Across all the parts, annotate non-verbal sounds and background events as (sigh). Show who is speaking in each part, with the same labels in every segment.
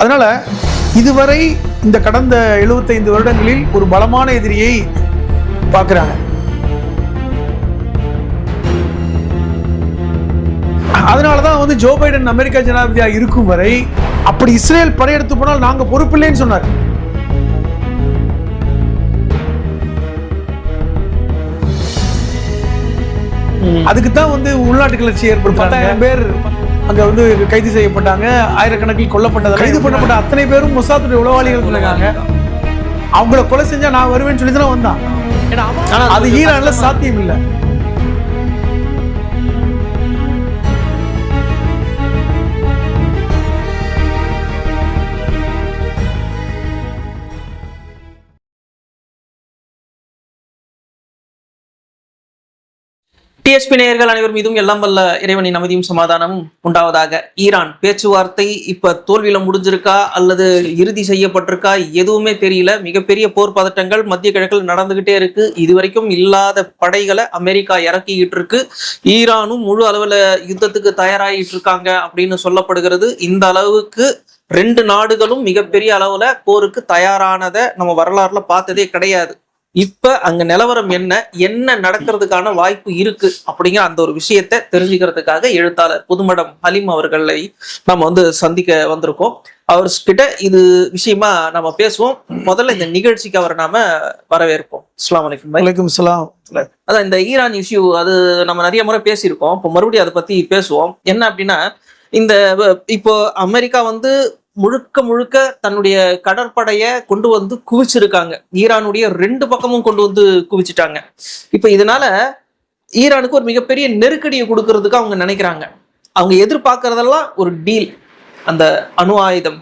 Speaker 1: அதனால இதுவரை இந்த கடந்த 75 வருடங்களில் ஒரு பலமான எதிரியை பார்க்குறாங்க. அதனால தான் வந்து ஜோ பைடன் அமெரிக்கா ஜனாதிபதியா இருக்கும் வரை அப்படி இஸ்ரேல் படையெடுத்து போனால் நாங்க பொறுப்பில்லைன்னு சொன்னார். அதுக்கு தான் வந்து உள்நாட்டு கிளர்ச்சி ஏற்படும் பத்தாயிரம் பேர் அங்க வந்து கைது செய்யப்பட்டாங்க. ஆயிரக்கணக்கில் கொல்லப்பட்டது கைது பண்ணப்பட்ட அத்தனை பேரும் மொசாத்துடைய உளவாளிகள் இருக்காங்க. அவங்கள கொலை செஞ்சா நான் வருவேன்னு சொல்லி தான் வந்தான். ஏன்னா அது ஈரான்ல சாத்தியம் இல்லை
Speaker 2: டிஎஸ்பி நேயர்கள் அனைவரும் இதுவும் எல்லாம் வல்ல இறைவனின் அமைதியும் சமாதானமும் உண்டாவதாக. ஈரான் பேச்சுவார்த்தை இப்ப தோல்வியில முடிஞ்சிருக்கா? அல்லது இறுதி செய்யப்பட்டிருக்கா? எதுவுமே தெரியல. மிகப்பெரிய போர் பதட்டங்கள் மத்திய கிழக்கில் நடந்துகிட்டே இருக்கு. இதுவரைக்கும் இல்லாத படைகளை அமெரிக்கா இறக்கிக்கிட்டு இருக்கு ஈரானும் முழு அளவுல யுத்தத்துக்கு தயாராகிட்டு இருக்காங்க அப்படின்னு சொல்லப்படுகிறது. இந்த அளவுக்கு ரெண்டு நாடுகளும் மிகப்பெரிய அளவுல போருக்கு தயாரானதை நம்ம வரலாறுல பார்த்ததே கிடையாது. இப்ப அங்க நிலவரம் என்ன? என்ன நடக்கிறதுக்கான வாய்ப்பு இருக்கு? அப்படிங்கிற அந்த ஒரு விஷயத்தை தெரிஞ்சுக்கிறதுக்காக எழுத்தாளர் புதுமடம் ஹலீம் அவர்களை நம்ம வந்து சந்திக்க வந்திருக்கோம். அவர்கிட்ட இது விஷயமா நம்ம பேசுவோம். முதல்ல இந்த நிகழ்ச்சிக்கு அவரை நாம வரவேற்போம். அஸ்ஸலாமு அலைக்கும் பாய்.
Speaker 1: வலைக்கும் சலாம்
Speaker 2: அதான் இந்த ஈரான் இஷ்யூ அது நம்ம நிறைய முறை பேசியிருக்கோம். இப்போ மறுபடியும் அதை பத்தி பேசுவோம். என்ன அப்படின்னா இந்த இப்போ அமெரிக்கா வந்து முழுக்க முழுக்க தன்னுடைய கடற்படையை கொண்டு வந்து குவிச்சிருக்காங்க. ஈரானுடைய ரெண்டு பக்கமும் கொண்டு வந்து குவிச்சிட்டாங்க. இப்போ இதனால ஈரானுக்கு ஒரு மிகப்பெரிய நெருக்கடியை கொடுக்கறதுக்கு அவங்க நினைக்கிறாங்க. அவங்க எதிர்பார்க்கறதெல்லாம் ஒரு டீல் அந்த அணு ஆயுதம்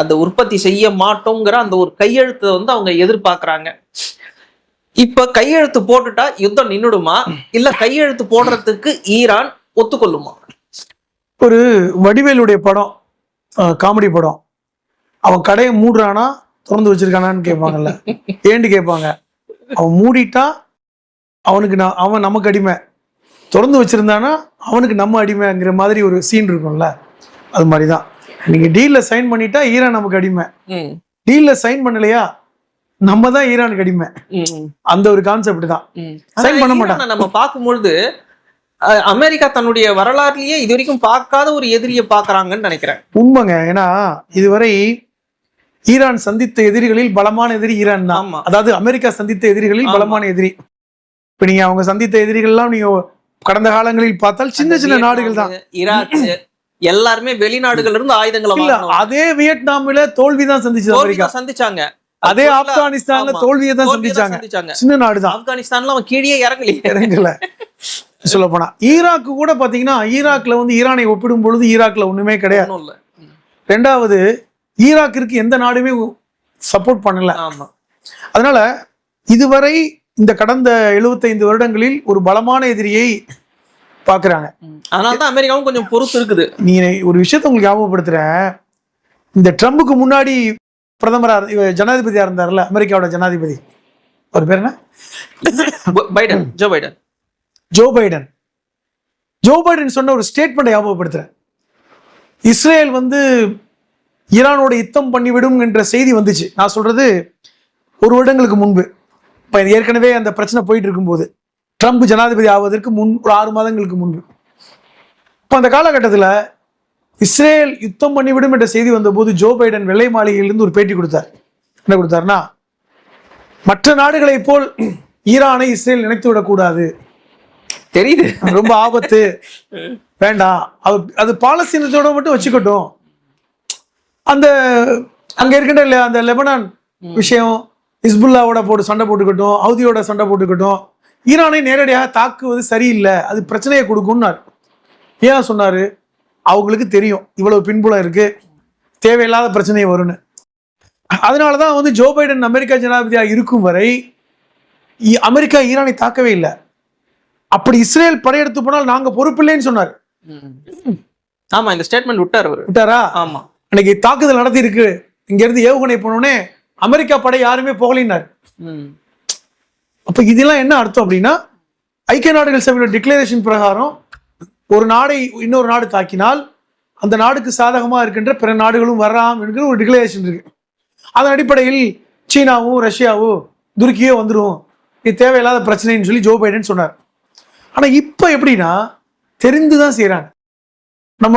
Speaker 2: அந்த உற்பத்தி செய்ய மாட்டோங்கிற அந்த ஒரு கையெழுத்தை வந்து அவங்க எதிர்பார்க்கறாங்க. இப்ப கையெழுத்து போட்டுட்டா யுத்தம் நின்னுடுமா? இல்ல கையெழுத்து போடுறதுக்கு ஈரான் ஒத்துக்கொள்ளுமா?
Speaker 1: ஒரு வடிவேலுடைய படம். காமெடி படம். அவன் கடையை மூடுறானா திறந்து வச்சிருக்கானான்னு கேட்பாங்கல்ல. ஏன்னு கேட்பாங்க. அவன் மூடிட்டா அவனுக்கு நான் அவன் நமக்கு அடிமை. திறந்து வச்சிருந்தானா அவனுக்கு நம்ம அடிமைங்கிற மாதிரி ஒரு சீன் இருக்கும்ல. அது மாதிரி தான் நீங்க டீல்ல சைன் பண்ணிட்டா ஈரான் நமக்கு அடிமை. டீல்ல சைன் பண்ணலையா நம்ம தான் ஈரானுக்கு அடிமை. அந்த ஒரு கான்செப்ட் தான்.
Speaker 2: ஆனா
Speaker 1: பண்ண மாட்டான்.
Speaker 2: நம்ம பார்க்கும்பொழுது அமெரிக்கா தன்னுடைய வரலாறுலயே இது வரைக்கும் பார்க்காத ஒரு எதிரியை பார்க்கறாங்கன்னு நினைக்கிறேன்.
Speaker 1: உண்மைங்க. ஏன்னா இதுவரை ஈரான் சந்தித்த எதிரிகளில் பலமான எதிரி ஈரான் தான். அதாவது அமெரிக்கா சந்தித்த எதிரிகளில். பலமான எதிரி. இப்ப நீங்க அவங்க சந்தித்த எதிரிகள்லாம் நீங்க கடந்த காலங்களில் பார்த்தால் சின்ன சின்ன நாடுகள் தான்.
Speaker 2: ஈராக் எல்லாருமே வெளிநாடுகள்ல இருந்து ஆயுதங்களை.
Speaker 1: அதே வியட்நாமில தோல்வி தான் சந்திச்சது
Speaker 2: தோல்வி
Speaker 1: அமெரிக்கா.
Speaker 2: சந்திச்சாங்க.
Speaker 1: அதே ஆப்கானிஸ்தான்ல. தோல்வியை தான் சந்திச்சாங்க. சின்ன நாடு தான்.
Speaker 2: ஆப்கானிஸ்தான்ல அவன் கீழே இறங்கலையே.
Speaker 1: இறங்கல. சொல்ல போனா ஈராக்கு கூட பாத்தீங்கன்னா ஈராக்ல வந்து ஈரானை ஒப்பிடும் பொழுது ஈராக்ல ஒண்ணுமே கிடையாது.
Speaker 2: இல்ல.
Speaker 1: ரெண்டாவது ஈராக்கிற்கு எந்த நாடுமே சப்போர்ட் பண்ணல.
Speaker 2: ஆமா.
Speaker 1: அதனால இதுவரை இந்த கடந்த 75 வருடங்களில் ஒரு பலமான எதிரியை பார்க்கறாங்க
Speaker 2: ம். அதனாலதான் அமெரிக்காவும் கொஞ்சம் பொறுத்து இருக்குது.
Speaker 1: நீங்க ஒரு விஷயத்த உங்களுக்கு ஞாபகப்படுத்துறேன். இந்த ட்ரம்புக்கு முன்னாடி பிரதமரா இரு- இவர் ஜனாதிபதியா இருந்தார்ல அமெரிக்காவோட ஜனாதிபதி. அவர் பேர் என்ன?
Speaker 2: Biden Joe Biden.
Speaker 1: Joe Biden Joe Biden சொன்ன ஒரு ஸ்டேட்மெண்ட் ஞாபகப்படுத்துறேன். இஸ்ரேல் வந்து ஈரானோட யுத்தம் பண்ணிவிடும் என்ற செய்தி வந்துச்சு. நான் சொல்றது ஒரு வருடங்களுக்கு முன்பு. இப்போ ஏற்கனவே அந்த பிரச்சனை போயிட்டு இருக்கும்போது. ட்ரம்ப் ஜனாதிபதி ஆவதற்கு முன் ஒரு ஆறு மாதங்களுக்கு முன்பு. இப்போ அந்த காலகட்டத்தில் இஸ்ரேல் யுத்தம் பண்ணிவிடும் என்ற செய்தி வந்தபோது ஜோ பைடன் வெள்ளை மாளிகையிலிருந்து ஒரு பேட்டி கொடுத்தார். என்ன கொடுத்தாருன்னா மற்ற நாடுகளைப் போல் ஈரானை இஸ்ரேல் நினைத்து விடக்கூடாது
Speaker 2: தெரியுது.
Speaker 1: ரொம்ப ஆபத்து. வேண்டாம். அது அது பாலஸ்தீனத்தோட மட்டும் வச்சுக்கட்டும். அந்த அங்க இருக்கின்ற அந்த லெபனான் விஷயம் இஸ்புல்லாவோட போட்டு சண்டை போட்டுக்கட்டும் ஹவுதியோட சண்டை போட்டுக்கட்டும் ஈரானை நேரடியாக தாக்குவது சரியில்லை. அது பிரச்சனையை கொடுக்கும்னாரு. ஏன் சொன்னாரு? அவங்களுக்கு தெரியும். இவ்வளவு பின்புலம் இருக்கு. தேவையில்லாத பிரச்சனை வரும்னு. அதனால தான் வந்து ஜோ பைடன் அமெரிக்கா ஜனாதிபதியா இருக்கும் வரை அமெரிக்கா ஈரானை தாக்கவே இல்லை. அப்படி இஸ்ரேல் படையெடுத்து போனால் நாங்க பொறுப்பில்லைன்னு சொன்னார்.
Speaker 2: ஆமா இந்த ஸ்டேட்மெண்ட் விட்டார் அவரு.
Speaker 1: விட்டாரா?
Speaker 2: ஆமா.
Speaker 1: அன்னைக்கு தாக்குதல் நடத்தி இருக்கு இங்க இருந்து ஏவுகணை போனோடனே அமெரிக்கா படை யாருமே போகலினார். அப்ப இதெல்லாம் என்ன அர்த்தம் அப்படின்னா ஐக்கிய நாடுகள் சபையோட டிக்ளரேஷன் பிரகாரம் ஒரு நாடை இன்னொரு நாடு தாக்கினால் அந்த நாடுக்கு சாதகமாக இருக்கின்ற பிற நாடுகளும் வரலாம் என்கிற ஒரு டிக்ளரேஷன் இருக்கு. அதன் அடிப்படையில் சீனாவும் ரஷ்யாவும் துருக்கியோ வந்துடும் இது தேவையில்லாத பிரச்சனைன்னு சொல்லி ஜோ பைடன் சொன்னார். ஆனால் இப்போ எப்படின்னா தெரிந்து தான் செய்கிறாங்க நம்ம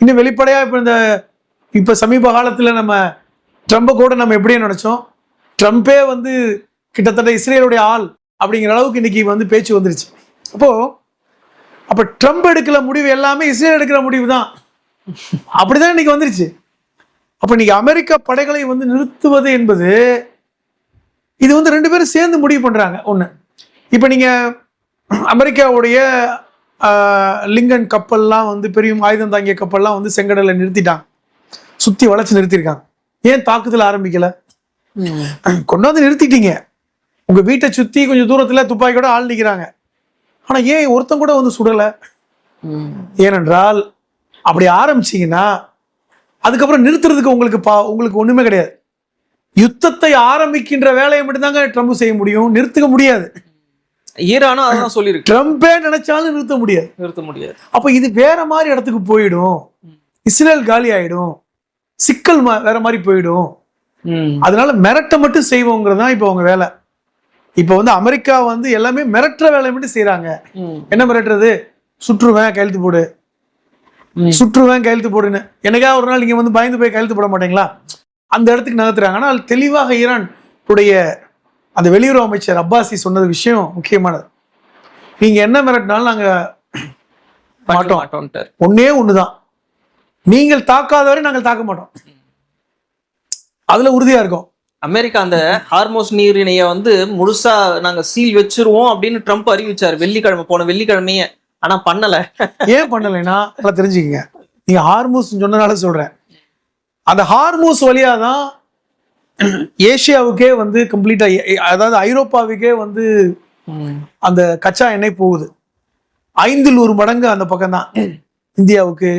Speaker 1: இன்னும் வெளிப்படையாக இப்போ இந்த இப்போ சமீப காலத்தில் நம்ம ட்ரம்ப்பை கூட நம்ம எப்படியே நினச்சோம்? ட்ரம்பே வந்து கிட்டத்தட்ட இஸ்ரேலுடைய ஆள் அப்படிங்கிற அளவுக்கு இன்னைக்கு வந்து பேச்சு வந்துருச்சு. அப்போது அப்போ ட்ரம்ப் எடுக்கிற முடிவு எல்லாமே இஸ்ரேல் எடுக்கிற முடிவு தான். அப்படிதான் இன்னைக்கு வந்துருச்சு. அப்போ இன்னைக்கு அமெரிக்க படைகளை வந்து நிறுத்துவது என்பது இது வந்து ரெண்டு பேரும் சேர்ந்து முடிவு பண்ணுறாங்க ஒன்று இப்போ நீங்கள் அமெரிக்காவுடைய லிங்கன் கப்பல்லாம் வந்து பெரிய ஆயுதம் தாங்கிய கப்பல்லாம் வந்து செங்கடலை நிறுத்திட்டாங்க. சுற்றி வளைச்சு நிறுத்தியிருக்காங்க. ஏன் தாக்குதல் ஆரம்பிக்கல? கொண்டு வந்து நிறுத்திட்டீங்க. உங்க வீட்டை சுத்தி கொஞ்சம் தூரத்துல துப்பாக்கியோட ஆள் நிக்கிறாங்க. ஆனா ஏன் ஒருத்தன் கூட வந்து சுடல? ஏனென்றால் அப்படி ஆரம்பிச்சீங்கன்னா அதுக்கப்புறம் நிறுத்துறதுக்கு உங்களுக்கு பா உங்களுக்கு ஒண்ணுமே கிடையாது. யுத்தத்தை ஆரம்பிக்கின்ற வேலையை மட்டும்தாங்க ட்ரம்ப் செய்ய முடியும். நிறுத்துக்க முடியாது.
Speaker 2: ஈரானும் அதான் சொல்லியிருக்கு.
Speaker 1: ட்ரம்பே நினைச்சாலும் நிறுத்த முடியாது.
Speaker 2: நிறுத்த முடியாது.
Speaker 1: அப்ப இது வேற மாதிரி இடத்துக்கு போயிடும். இஸ்ரேல் காலி ஆயிடும். சிக்கல் வேற மாதிரி போயிடும். அதனால மிரட்ட மட்டும் செய்வோங்கிறது தான் இப்போ அவங்க வேலை. இப்போ வந்து அமெரிக்கா வந்து எல்லாமே மிரட்டுற வேலையை மட்டும் செய்றாங்க. என்ன மிரட்டுறது? சுற்றுவேன் கையெழுத்து போடு. சுற்றுவேன் கையெழுத்து போடுன்னு. என்னைக்காவது ஒரு நாள் நீங்க வந்து பயந்து போய் கையெழுத்து போட மாட்டீங்களா? அந்த இடத்துக்கு நகர்த்துறாங்க. ஆனால் தெளிவாக ஈரான் உடைய அந்த வெளியுறவு அமைச்சர் அப்பாசி சொன்னது விஷயம் முக்கியமானது. நீங்க என்ன மிரட்டினாலும் நாங்க மாட்டோம்.
Speaker 2: மாட்டோம்ட்டார்.
Speaker 1: ஒண்ணே ஒண்ணுதான். நீங்கள் தாக்காத வரை நாங்கள் தாக்க மாட்டோம். அதுல உறுதியா இருக்கோம்.
Speaker 2: அமெரிக்கா அந்த ஹார்மோஸ் நீரிணைய வந்து முழுசா நாங்க சீல் வச்சிருவோம் அப்படின்னு ட்ரம்ப் அறிவிச்சாரு. வெள்ளிக்கிழமை போன வெள்ளிக்கிழமையே. ஆனா பண்ணல.
Speaker 1: ஏன் பண்ணலைன்னா நல்லா தெரிஞ்சுக்கங்க. நீங்க ஹார்மூஸ் சொன்னனால சொல்றேன். அந்த ஹார்மூஸ் வழியா தான் ஏசியாவுக்கே வந்து கம்ப்ளீட்டா அதாவது ஐரோப்பாவுக்கே வந்து அந்த கச்சா எண்ணெய் போகுது. ஐந்து நூறு மடங்கு அந்த பக்கம் தான் இந்தியாவுக்கு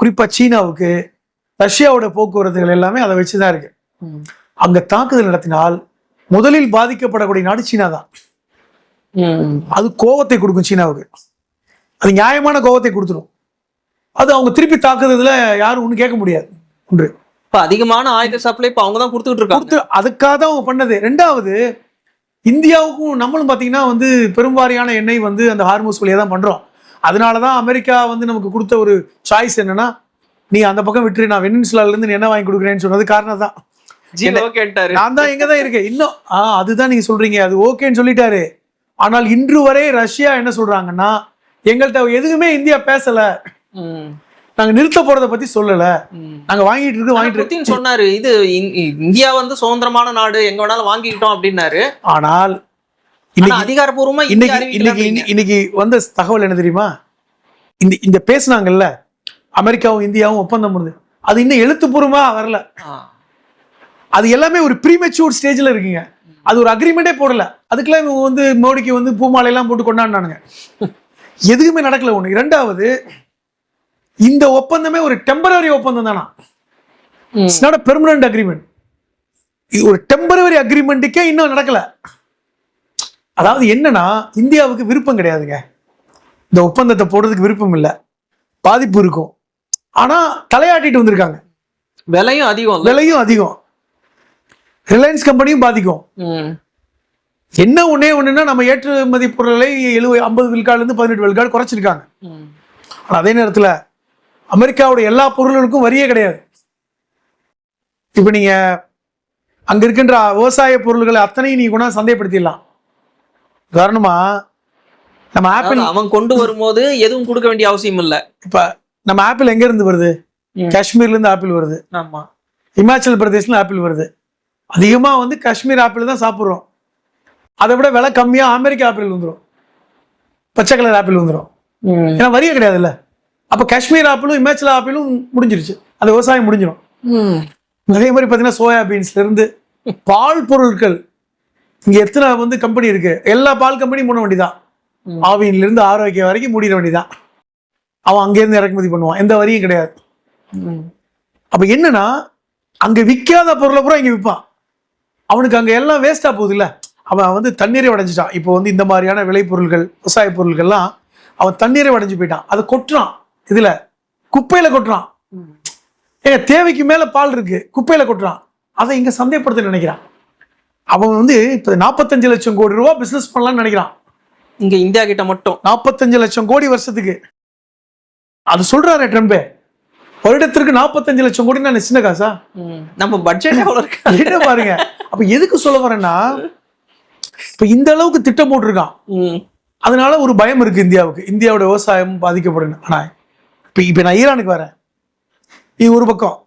Speaker 1: குறிப்பா சீனாவுக்கு ரஷ்யாவோட போக்குவரத்துகள் எல்லாமே அதை வச்சுதான் இருக்கு. அங்க தாக்குதல் நடத்தினால் முதலில் பாதிக்கப்படக்கூடிய நாடு சீனா தான் அது கோவத்தை கொடுக்கும் சீனாவுக்கு. அது நியாயமான கோவத்தை கொடுத்துரும். அது அவங்க திருப்பி தாக்குறதுல யாரும் ஒன்றும் கேட்க முடியாது. ஒன்று.
Speaker 2: இப்ப அதிகமான ஆயுத சப்ளை இப்ப அவங்க தான் கொடுத்துட்டு இருக்காங்க
Speaker 1: அதுக்காக தான் அவங்க பண்ணது. ரெண்டாவது இந்தியாவுக்கும் நம்மளும் பார்த்தீங்கன்னா வந்து பெரும்பாரியான எண்ணெய் வந்து அந்த ஹார்மோஸ் வழியாக தான் பண்றோம். அதனால தான் அமெரிக்கா வந்து நமக்கு கொடுத்த ஒரு சாய்ஸ் என்னன்னா நீ அந்த பக்கம் விட்டுரு நான் வெனின்சுலால இருந்து நீ என்ன வாங்கி கொடுக்குறேன்னு சொன்னது காரணம் தான் நான் தான் எங்க தான் இருக்கேன். இன்னும் ஆ அதுதான் நீங்க சொல்றீங்க. அது ஓகேன்னு சொல்லிட்டாரு. ஆனால் இன்று வரை ரஷ்யா என்ன சொல்றாங்கன்னா எங்கள்கிட்ட எதுவுமே இந்தியா பேசல. நாங்க நிறுத்த போறத பத்தி சொல்லல. நாங்க வாங்கிட்டு இருக்கு வாங்கிட்டு இருக்கு.
Speaker 2: சொன்னாரு இது இந்- இந்தியா வந்து சுதந்திரமான நாடு எங்க வேணாலும் வாங்கிக்கிட்டோம் அப்படின்னாரு.
Speaker 1: ஆனால்
Speaker 2: ஆனா
Speaker 1: இன்னைக்கு
Speaker 2: அதிகாரப்பூர்வமா
Speaker 1: இன்னைக்கு இன்னைக்கு. இன்னைக்கு வந்த தகவல் என்ன தெரியுமா? இந்த இந்த பேசுனாங்கல்ல அமெரிக்காவும் இந்தியாவும் ஒப்பந்தம் பண்ணுது அது இன்னும் எழுத்துப்பூர்வமா வரல. அது எல்லாமே ஒரு ப்ரீமெச்சூர் ஸ்டேஜ்ல இருக்குங்க. அது ஒரு அக்ரிமெண்டே போடல. அதுக்கெல்லாம் இவங்க வந்து மோடிக்கு வந்து பூமாலை எல்லாம் போட்டு கொண்டாடினானுங்க. எதுவுமே நடக்கல ஒண்ணு. இரண்டாவது இந்த ஒப்பந்தமே ஒரு டெம்பரரி ஒப்பந்தம் தானா. இட்ஸ் நாட் பெர்மனன்ட் அக்ரிமெண்ட் ஒரு டெம்பரரி அக்ரிமெண்ட்டுக்கே இன்னும் நடக்கல. அதாவது என்னன்னா இந்தியாவுக்கு விருப்பம் கிடையாதுங்க. இந்த ஒப்பந்தத்தை போடுறதுக்கு விருப்பம் இல்லை. பாதிப்பு இருக்கும். ஆனா தலையாட்டிட்டு வந்திருக்காங்க.
Speaker 2: விலையும் அதிகம்
Speaker 1: விலையும் அதிகம். ரிலையன்ஸ் கம்பெனியும் பாதிக்கும். என்ன ஒண்ணே ஒண்ணுன்னா நம்ம ஏற்றுமதி பொருளை எழுபது ஐம்பது விழுக்காடுல இருந்து பதினெட்டு விழுக்காடு குறைச்சிருக்காங்க. அதே நேரத்துல அமெரிக்காவோட எல்லா பொருள்களுக்கும் வரியே கிடையாது. இப்ப நீங்க அங்க இருக்கின்ற விவசாய பொருள்களை அத்தனையும் நீங்க கொண்டா சந்தைப்படுத்திடலாம். உதாரணமா நம்ம ஆப்பிள்
Speaker 2: அவன் கொண்டு வரும்போது எதுவும் கொடுக்க வேண்டிய அவசியம் இல்ல.
Speaker 1: இப்ப நம்ம ஆப்பிள் எங்க இருந்து வருது. காஷ்மீர்ல இருந்து ஆப்பிள் வருது.
Speaker 2: ஆமா.
Speaker 1: இமாச்சல் பிரதேஷ்ல ஆப்பிள் வருது. அதிகமா வந்து காஷ்மீர் ஆப்பிள் தான் சாப்பிடுறோம். அதை விட விலை கம்மியா அமெரிக்க ஆப்பிள் வந்துடும் பச்சை கலர் ஆப்பிள் வந்துடும். ஏன்னா வரியே கிடையாதுல்ல. அப்ப காஷ்மீர் ஆப்பிளும் இமாச்சல் ஆப்பிளும் முடிஞ்சிருச்சு. அந்த விவசாயம் முடிஞ்சிடும். அதே மாதிரி பார்த்தீங்கன்னா சோயா பீன்ஸ்ல இருந்து பால் பொருட்கள். இங்க எத்தனை வந்து கம்பெனி இருக்கு? எல்லா பால் கம்பெனியும்
Speaker 2: ம்.
Speaker 1: ஆவின்ல இருந்து ஆரோக்கியம் வரைக்கும் மூடிட வேண்டியதான் அவன் அங்கேருந்து இறக்குமதி பண்ணுவான். எந்த வரியும் கிடையாது. அப்ப என்னன்னா அங்க விற்காத பொருளை பூரா இங்க விற்பான் அவனுக்கு அங்க எல்லாம் வேஸ்டா போகுது இல்ல அவன் வந்து தண்ணீரை அடைஞ்சிட்டான் இப்போ வந்து இந்த மாதிரியான விளைபொருள்கள் விவசாய பொருட்கள்லாம் அவன் தண்ணீரை அடைஞ்சு போயிட்டான். அதை கொட்டுறான். இதுல குப்பையில கொட்டுறான். ஏங்க தேவைக்கு மேல பால் இருக்கு குப்பையில கொட்டுறான். அதை இங்க சந்தைப்படுத்த நினைக்கிறான். அவன் வந்து இப்ப நாற்பத்தஞ்சு லட்சம் கோடி ரூபாய் பிசினஸ் பண்ணலாம்னு நினைக்கிறான்.
Speaker 2: இங்க இந்தியா கிட்ட மட்டும்.
Speaker 1: நாற்பத்தஞ்சு லட்சம் கோடி வருஷத்துக்கு. அது சொல்றாரு ட்ரம்பே வருடத்திற்கு நாற்பத்தஞ்சு லட்சம் கோடி நான் சின்ன காசா.
Speaker 2: நம்ம பட்ஜெட் எவ்வளவு இருக்கு? (laughs)
Speaker 1: என்ன பாருங்க. அப்ப எதுக்கு சொல்ல வரேன்னா இப்ப இந்த அளவுக்கு திட்டம் போட்டிருக்கான். அதனால ஒரு பயம் இருக்கு இந்தியாவுக்கு. இந்தியாவோட விவசாயம் பாதிக்கப்படும் ஆனா இப்ப இப்ப நான் ஈரானுக்கு வரேன். இது ஒரு பக்கம்.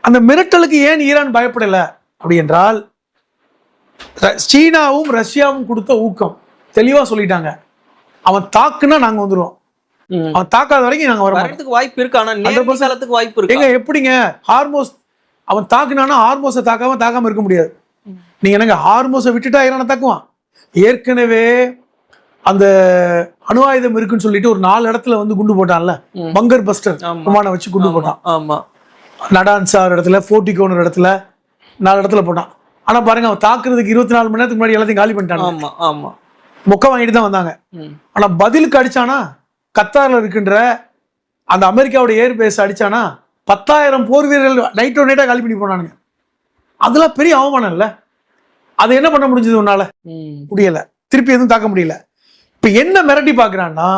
Speaker 1: அந்த மிரட்டலுக்கு ஏன் ஈரான் பயப்படல? அப்படி என்றால் சீனாவும் ரஷ்யாவும் கொடுத்த ஊக்கம். தெளிவா சொல்லிட்டாங்க. அவன் தாக்குனா நாங்க வந்துருவோம்.
Speaker 2: ம்.
Speaker 1: அவன் தாக்காத வரைக்கும் நாங்க வர மாட்டோம்
Speaker 2: வரதுக்கு வாய்ப்பு இருக்கு? ஆனா நேரடி காலத்துக்கு வாய்ப்பு இருக்கு?
Speaker 1: எங்க எப்படிங்க? ஹார்மோஸ் அவன் தாக்குனானா ஹார்மோஸை தாக்காம தாக்காம இருக்க முடியாது. நீங்க என்னங்க ஹார்மோஸை விட்டுட்டா ஈரானை தாக்குவான்? ஏற்கனவே அந்த அணு ஆயுதம் இருக்குன்னு சொல்லிட்டு ஒரு நாலு இடத்துல வந்து குண்டு போட்டான்ல. பங்கர் பஸ்டர். விமானம் வச்சு குண்டு போட்டான்.
Speaker 2: ஆமா.
Speaker 1: நடான்சா ஒரு இடத்துல ஃபோர்டிகோன் ஒரு இடத்துல நாலு இடத்துல போட்டான். ஆனா பாருங்க அவன் தாக்குறதுக்கு இருபத்தி நாலு மணி நேரத்துக்கு முன்னாடி எல்லாத்தையும் காலி பண்ணிட்டான்
Speaker 2: ஆமா ஆமா.
Speaker 1: மொக்க வாங்கிட்டு தான் வந்தாங்க. ஆனா பதிலுக்கு அடிச்சானா கத்தார்ல இருக்கின்ற அந்த அமெரிக்காவோட ஏர் பேஸ் அடிச்சானா பத்தாயிரம் போர் வீரர்கள் நைட்டோ நைட்டா காலி பண்ணி போனானுங்க. அதெல்லாம் பெரிய அவமானம் இல்ல அதை என்ன பண்ண முடிஞ்சது உன்னால. முடியல. திருப்பி எதுவும் தாக்க முடியல. இப்ப என்ன மிரட்டி பாக்குறான்னா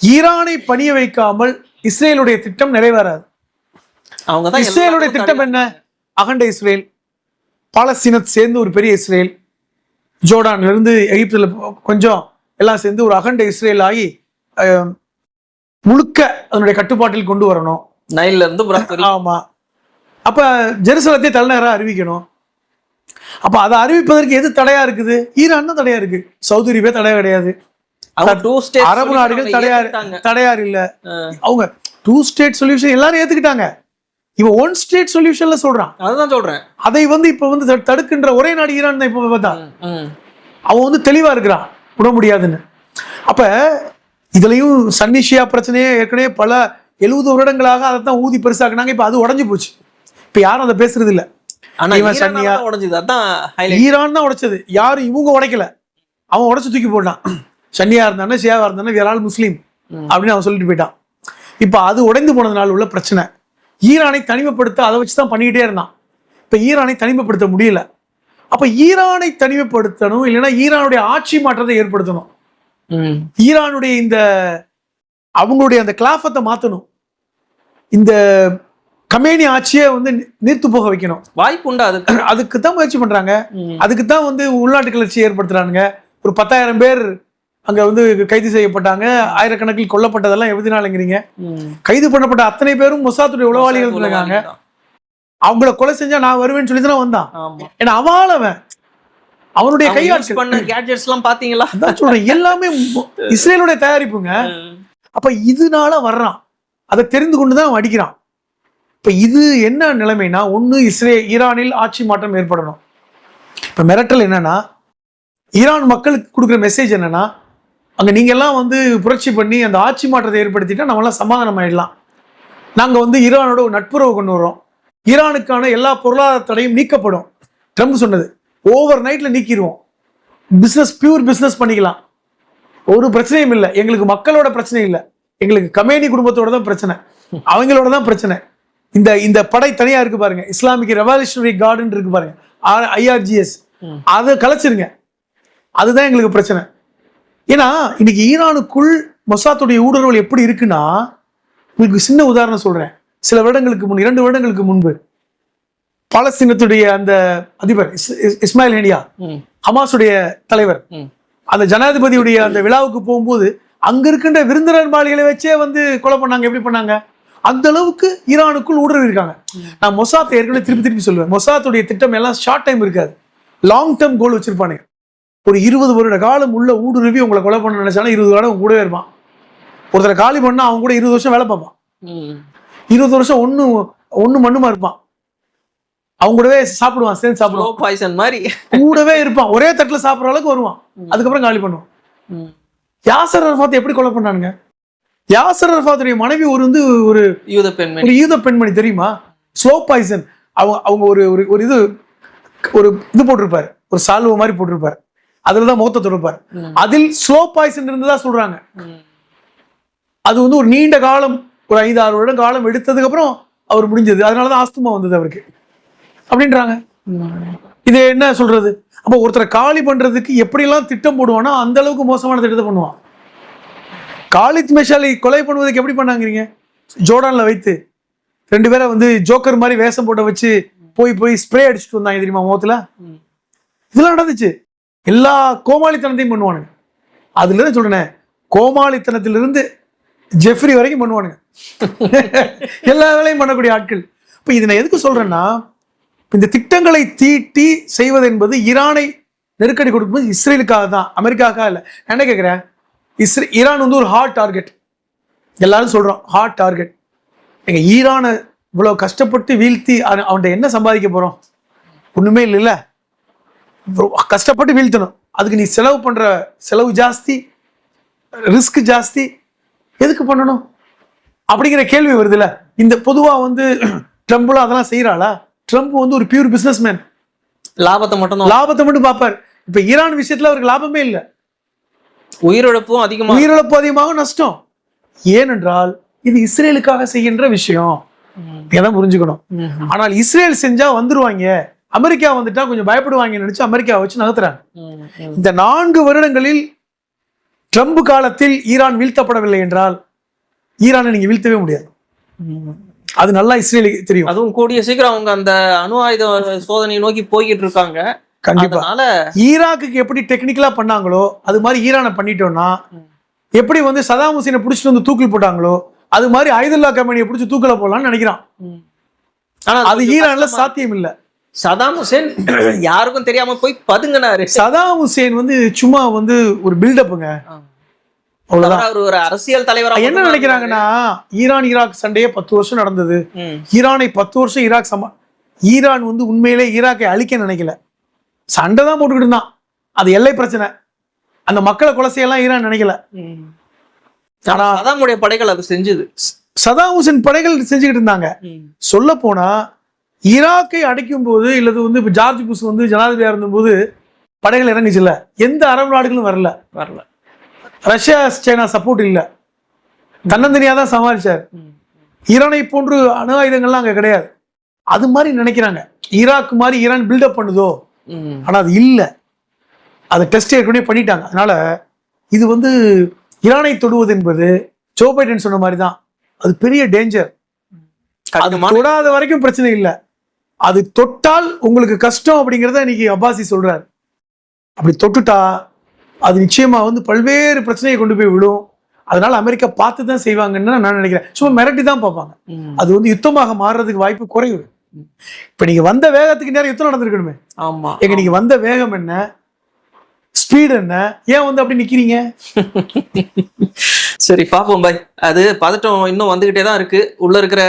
Speaker 1: ஈரானை பணிய வைக்காமல் இஸ்ரேலுடைய திட்டம் நிறைவேறாது.
Speaker 2: அவங்க தான்
Speaker 1: இஸ்ரேலுடைய திட்டம் என்ன? அகண்ட இஸ்ரேல் பாலஸ்தீனத்தை சேர்ந்து ஒரு பெரிய இஸ்ரேல் ஜோர்டான்ல இருந்து எகிப்துல கொஞ்சம் எல்லாம் சேர்ந்து ஒரு அகண்ட இஸ்ரேல் ஆகி முழுக்க அதனுடைய கட்டுப்பாட்டில் கொண்டு வரணும்.
Speaker 2: நைல்ல இருந்து.
Speaker 1: ஆமா. அப்ப ஜெருசலத்தை தலைநகரா அறிவிக்கணும். அப்ப அதை அறிவிப்பதற்கு எது தடையா இருக்குது? ஈரான் தான் தடையா இருக்கு. சவுதி அரேபியா தடையா கிடையாது. அரபு நாடுகள்
Speaker 2: அவங்க
Speaker 1: தடையா
Speaker 2: ஏத்துக்கிட்டாங்க.
Speaker 1: தடையார் இல்ல. அவங்க டூ ஸ்டேட் சொல்யூஷன் எல்லாரும் ஏத்துக்கிட்டாங்க. இவன் ஒன் ஸ்டேட் சொல்யூஷன்ல சொல்றான்.
Speaker 2: அதுதான் சொல்றேன்.
Speaker 1: அதை வந்து இப்ப வந்து தடு- தடுக்கின்ற ஒரே நாடு ஈரான் தான் இப்ப பார்த்தா. அவன் வந்து தெளிவா இருக்கிறான். விட முடியாதுன்னு. அப்ப இதுலயும் சன்னிஷியா பிரச்சனையே ஏற்கனவே பல எழுபது வருடங்களாக அதை தான் ஊதி பெருசாக்குனாங்க. இப்ப அது உடைஞ்சு போச்சு. இப்ப யாரும் அதை பேசுறது இல்ல.
Speaker 2: ஆனா
Speaker 1: இவன்
Speaker 2: ஈரானால
Speaker 1: சன்னியா-
Speaker 2: தான் உடைஞ்சது. அதான் ஹைலைட்
Speaker 1: ஈரான் தான் உடைச்சது. யாரும் இவங்க உடைக்கல. அவன் உடைச்சு தூக்கி போட்டான். சன்னியா இருந்தானே ஷியாவா இருந்தானே வேற ஆள் முஸ்லீம். அப்படின்னு அவன் சொல்லிட்டு போயிட்டான். இப்ப அது உடைந்து போனதுனால உள்ள பிரச்சனை. ஈரானை தனிமைப்படுத்த அதை வச்சு தான் பண்ணிக்கிட்டே இருந்தான். இப்ப ஈரானை தனிமைப்படுத்த முடியல. அப்ப ஈரானை தனிமைப்படுத்தணும் இல்லைன்னா ஈரானுடைய ஆட்சி மாற்றத்தை ஏற்படுத்தணும். ஈரானுடைய இந்த அவங்களுடைய அந்த கிளாஃபத்தை மாத்தணும். இந்த கமேனி ஆட்சியை வந்து நி- நீர்த்து போக வைக்கணும்.
Speaker 2: வாய்ப்பு உண்டா அதுக்கு?
Speaker 1: அதுக்கு தான் முயற்சி பண்றாங்க.
Speaker 2: ம்.
Speaker 1: அதுக்கு தான் வந்து உள்நாட்டு கிளர்ச்சி ஏற்படுத்துறானுங்க. ஒரு பத்தாயிரம் பேர் அங்க வந்து கைது செய்யப்பட்டாங்க. ஆயிரக்கணக்கில் கொல்லப்பட்டதெல்லாம் எவ்வளவு
Speaker 2: ம்.
Speaker 1: கைது பண்ணப்பட்ட அத்தனை பேரும் மொசாத்துடைய உளவாளிகள் இருக்காங்க. அவங்கள கொலை செஞ்சா நான் வருவேன்னு சொல்லி தான் வந்தான். ஏன்னா அவன் அவன். அவனுடைய கையாட்கள்.
Speaker 2: பண்ண கேட்ஜெட்ஸ் எல்லாம் பாத்தீங்களா?
Speaker 1: அதான் சொல்றேன். எல்லாமே இஸ்ரேலுடைய தயாரிப்புங்க. அப்ப இதனால வர்றான். அதை தெரிந்து கொண்டு தான் அவன் அடிக்கிறான். இப்ப இது என்ன நிலைமைனா ஒண்ணு இஸ்ரே ஈரானில் ஆட்சி மாற்றம் ஏற்படணும். இப்ப மிரட்டல் என்னன்னா ஈரான் மக்களுக்கு கொடுக்குற மெசேஜ் என்னன்னா அங்க நீங்க எல்லாம் வந்து புரட்சி பண்ணி அந்த ஆட்சி மாற்றத்தை ஏற்படுத்திட்டா நம்மளாம் சமாதானம் ஆயிடலாம். நாங்க வந்து ஈரானோட ஒரு நட்புறவு கொண்டு வரோம் ஈரானுக்கான எல்லா பொருளாதார தடையும் நீக்கப்படும். ட்ரம்ப் சொன்னது ஓவர் நைட்ல நீக்கிடுவோம். பிசினஸ் பியூர் பிசினஸ் பண்ணிக்கலாம். ஒரு பிரச்சனையும் இல்லை. எங்களுக்கு மக்களோட பிரச்சனை இல்லை. எங்களுக்கு கமேனி குடும்பத்தோட தான் பிரச்சனை. அவங்களோட தான் பிரச்சனை. இந்த இந்த படை தனியா இருக்கு பாருங்க. இஸ்லாமிக் ரெவல்யூஷனரி கார்டன் இருக்கு பாருங்க. ஐஆர்ஜிஎஸ். அதை கலைச்சிருங்க. அதுதான் எங்களுக்கு பிரச்சனை. ஏன்னா இன்னைக்கு ஈரானுக்குள் மொசாத்துடைய ஊடுருவல் எப்படி இருக்குன்னா உங்களுக்கு சின்ன உதாரணம் சொல்றேன். சில வருடங்களுக்கு முன் இரண்டு வருடங்களுக்கு முன்பு பாலஸ்தீனத்துடைய அந்த அதிபர் இஸ்- இஸ்- இஸ்மாயில் ஹெனியா. ஹமாஸுடைய தலைவர். அந்த ஜனாதிபதியுடைய அந்த விழாவுக்கு போகும்போது அங்க இருக்கின்ற விருந்தினர் மாளிகளை வச்சே வந்து கொலை பண்ணாங்க. எப்படி பண்ணாங்க? அந்த அளவுக்கு ஈரானுக்குள் ஊடுருவி இருக்காங்க. நான் மொசாத்தை ஏற்கனவே திருப்பி திருப்பி சொல்லுவேன். மொசாத்துடைய திட்டம் எல்லாம் ஷார்ட் டைம் இருக்காது. லாங் டேர்ம் கோல் வச்சிருப்பானுங்க. ஒரு இருபது வருட காலம் உள்ள ஊடுருவி உங்களை கொலை பண்ண நினைச்சாலும் இருபது வருடம் உங்க கூடவே இருப்பான். ஒருத்தரை காலி பண்ணா அவங்க கூட இருபது வருஷம் வேலை பார்ப்பான். இருபது வருஷம் ஒண்ணு ஒண்ணு மண்ணுமா இருப்பான். அவங்க கூடவே சாப்பிடுவான் சேர்ந்து சாப்பிடுவான்.
Speaker 2: பாய்சன் மாதிரி.
Speaker 1: கூடவே இருப்பான். ஒரே தட்டுல சாப்பிடுற அளவுக்கு வருவான். அதுக்கப்புறம் காலி பண்ணுவான். யாசர் அரஃபாத் எப்படி கொலை பண்ணானுங்க? யாசர் அரஃபாத்துடைய மனைவி ஒரு வந்து ஒரு
Speaker 2: யூத பெண்மணி.
Speaker 1: ஒரு யூத பெண்மணி தெரியுமா? ஸ்லோ பாய்சன் அவங்க அவங்க ஒரு ஒரு ஒரு இது ஒரு இது போட்டிருப்பாரு. ஒரு சால்வ மாதிரி போட்டிருப்பாரு. அதுல தான் முகத்தை தொடுப்பாரு. அதில் ஸ்லோ பாய்சன் இருந்ததா சொல்றாங்க. அது வந்து ஒரு நீண்ட காலம் ஒரு ஐந்து ஆறு வருடம் காலம் எடுத்ததுக்கு அப்புறம் அவர் முடிஞ்சது. அதனாலதான் ஆஸ்துமா வந்தது அவருக்கு. அப்படின்றாங்க. இது என்ன சொல்றது? அப்போ ஒருத்தரை காலி பண்றதுக்கு எப்படியெல்லாம் திட்டம் போடுவானோ அந்த அளவுக்கு மோசமான திட்டத்தை பண்ணுவான். காலித் மெஷாலை கொலை பண்ணுவதுக்கு எப்படி பண்ணாங்கிறீங்க? ஜோர்டான்ல வைத்து. ரெண்டு பேரை வந்து ஜோக்கர் மாதிரி வேஷம் போட்ட வச்சு போய் போய் ஸ்ப்ரே அடிச்சுட்டு வந்தாங்க தெரியுமா முகத்துல. இதெல்லாம் நடந்துச்சு. எல்லா கோமாளித்தனத்தையும் பண்ணுவானுங்க. அதுலேருந்து சொல்கிறேன் கோமாளித்தனத்திலிருந்து ஜெஃப்ரி வரைக்கும் பண்ணுவானுங்க. (laughs) எல்லா வேலையும் பண்ணக்கூடிய ஆட்கள். இப்போ இதை நான் எதுக்கு சொல்கிறேன்னா இந்த திட்டங்களை தீட்டி செய்வது என்பது ஈரானை நெருக்கடி கொடுக்கும்போது இஸ்ரேலுக்காக தான் அமெரிக்காவுக்காக இல்லை. என்ன கேட்குறேன் இஸ்ரே ஈரான் வந்து ஒரு ஹாட் டார்கெட் எல்லாரும் சொல்கிறோம் ஹாட் டார்கெட் எங்கள் ஈரானை இவ்வளோ கஷ்டப்பட்டு வீழ்த்தி அவன் அவன்கிட்ட என்ன சம்பாதிக்க போகிறோம் ஒன்றுமே இல்லைல்ல. கஷ்டப்பட்டு வீழ்த்தணும். அதுக்கு நீ செலவு பண்ற செலவு ஜாஸ்தி ரிஸ்க் ஜாஸ்தி. எதுக்கு பண்ணணும்? அப்படிங்கிற கேள்வி வருதுல்ல. இந்த பொதுவா வந்து (clears throat) ட்ரம்ப்லாம் அதெல்லாம் செய்யறாளா ட்ரம்ப் வந்து ஒரு பியூர் பிசினஸ் மேன்
Speaker 2: லாபத்தை மட்டும்
Speaker 1: லாபத்தை மட்டும் பார்ப்பார். இப்ப ஈரான் விஷயத்துல அவருக்கு லாபமே இல்லை.
Speaker 2: உயிரிழப்பும் அதிகமா
Speaker 1: உயிரிழப்பு அதிகமாகும் நஷ்டம். ஏனென்றால் இது இஸ்ரேலுக்காக செய்கின்ற விஷயம். எதை புரிஞ்சுக்கணும். ஆனால் இஸ்ரேல் செஞ்சா வந்துருவாங்க. அமெரிக்கா வந்துட்டா கொஞ்சம் பயப்படுவாங்கன்னு நினைச்சு அமெரிக்காவை வச்சு நகர்த்துறாங்க. இந்த நான்கு வருடங்களில் ட்ரம்ப் காலத்தில் ஈரான் வீழ்த்தப்படவில்லை என்றால் ஈரானை நீங்க வீழ்த்தவே முடியாது. அது நல்லா இஸ்ரேலுக்கு தெரியும்
Speaker 2: அதுவும் கூடிய சீக்கிரம் அவங்க அந்த அணு ஆயுத சோதனையை நோக்கி போய்கிட்டு இருக்காங்க
Speaker 1: கண்டிப்பா ஈராக்குக்கு எப்படி டெக்னிக்கலா பண்ணாங்களோ அது மாதிரி ஈரானை பண்ணிட்டோம்னா. எப்படி வந்து சதாம் ஹுசேனை பிடிச்சிட்டு வந்து தூக்கில் போட்டாங்களோ அது மாதிரி ஐதுல்லா கம்பெனியை பிடிச்சி தூக்கில போடலாம்னு நினைக்கிறான்.
Speaker 2: ஆனா
Speaker 1: அது ஈரான்ல சாத்தியம் இல்ல
Speaker 2: சதாம் ஹுசேன் (coughs) யாருக்கும் தெரியாம போய் பதுங்கினாரு.
Speaker 1: சதாம் ஹுசேன் வந்து சும்மா வந்து ஒரு பில்டப்புங்க அவ்வளவுதான்.
Speaker 2: ஒரு அரசியல் தலைவரா
Speaker 1: என்ன நினைக்கிறாங்கன்னா ஈரான் ஈராக் சண்டையே பத்து வருஷம் நடந்தது. ஈரானை பத்து வருஷம் ஈராக் சமா ஈரான் வந்து உண்மையிலே ஈராக்கை அழிக்க நினைக்கல. சண்டை தான் போட்டுக்கிட்டு இருந்தான். அது எல்லை பிரச்சனை. அந்த மக்களை கொலை செய்யலாம் ஈரான் நினைக்கல. ஆனா
Speaker 2: சதாமுடைய படைகள் அது செஞ்சுது.
Speaker 1: சதாம் ஹுசேன் படைகள் செஞ்சுக்கிட்டு இருந்தாங்க. சொல்ல போனா ஈராக்கை அடைக்கும் போது இல்லது வந்து இப்ப ஜார்ஜ் புஷ் வந்து ஜனாதிபதியா இருந்தபோது படைகள் இறங்குச்சுல்ல எந்த அரபு நாடுகளும் வரல.
Speaker 2: வரல.
Speaker 1: ரஷ்யா சைனா சப்போர்ட் இல்ல. தன்னந்தனியா தான் சமாளிச்சார்.
Speaker 2: ம்.
Speaker 1: ஈரானை போன்று அணு ஆயுதங்கள்லாம் அங்க கிடையாது. அது மாதிரி நினைக்கிறாங்க. ஈராக் மாதிரி ஈரான் பில்டப் பண்ணுதோ?
Speaker 2: ம்.
Speaker 1: ஆனா அது இல்ல. அதை டெஸ்ட் ஏற்கனவே பண்ணிட்டாங்க. அதனால இது வந்து ஈரானை தொடுவது என்பது ஜோ பைடன் சொன்ன மாதிரி தான். அது பெரிய டேஞ்சர் அது தொடாத வரைக்கும் பிரச்சனை இல்லை. அது தொட்டால் உங்களுக்கு கஷ்டம் அப்படிங்கிறத இன்னைக்கு அப்பாசி சொல்றாரு. அப்படி தொட்டுட்டா அது நிச்சயமா வந்து பல்வேறு பிரச்சனையை கொண்டு போய் விடும். அதனால அமெரிக்கா பார்த்து தான் செய்வாங்கன்னு நான் நினைக்கிறேன். சும்மா மிரட்டி தான் பார்ப்பாங்க. அது வந்து யுத்தமாக மாறுறதுக்கு வாய்ப்பு குறைவு. இப்ப நீங்க வந்த வேகத்துக்கு நேரம் யுத்தம் நடந்திருக்கணுமே.
Speaker 2: ஆமா.
Speaker 1: எங்க நீங்க வந்த வேகம் என்ன? ஸ்பீடு என்ன? ஏன் வந்து அப்படி நிக்கிறீங்க? (laughs)
Speaker 2: சரி பாப்போம் பாய். அது பதட்டம் இன்னும் வந்துகிட்டே தான் இருக்கு. உள்ள இருக்கிற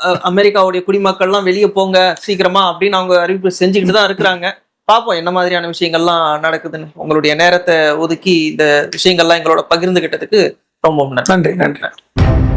Speaker 2: அஹ், அமெரிக்காவுடைய குடிமக்கள்லாம் வெளியே போங்க சீக்கிரமா அப்படின்னு அவங்க அறிவிப்பு செஞ்சுக்கிட்டு தான் இருக்கிறாங்க. பாப்போம் என்ன மாதிரியான விஷயங்கள்லாம் நடக்குதுன்னு. உங்களுடைய நேரத்தை ஒதுக்கி இந்த விஷயங்கள்லாம் எங்களோட பகிர்ந்துகிட்டதுக்கு ரொம்ப நன்றி.
Speaker 1: நன்றி நன்றி.